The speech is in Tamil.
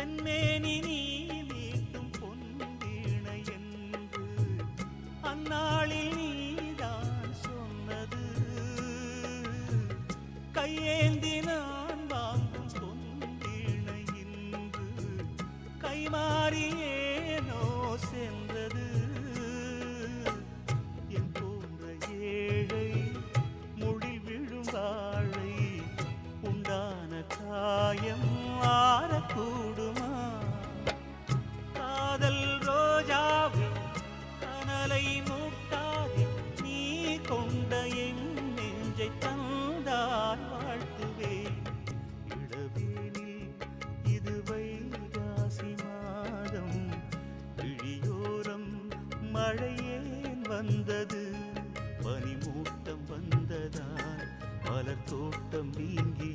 என் மேனி நீ மீட்டும் பொன்வீணை என்று அந்நாளில் நீதான் சொன்னது. கையேந்தி நான் வாங்கும் பொன்வீணை இன்று கைமாறியேனோ சென்றது. என் போன்ற ஏழை முழில் விழும் வாழை உண்டான காயம் மழையேன் வந்தது. பனிமூட்டம் வந்ததால் பலர் தோட்டம் நீங்கி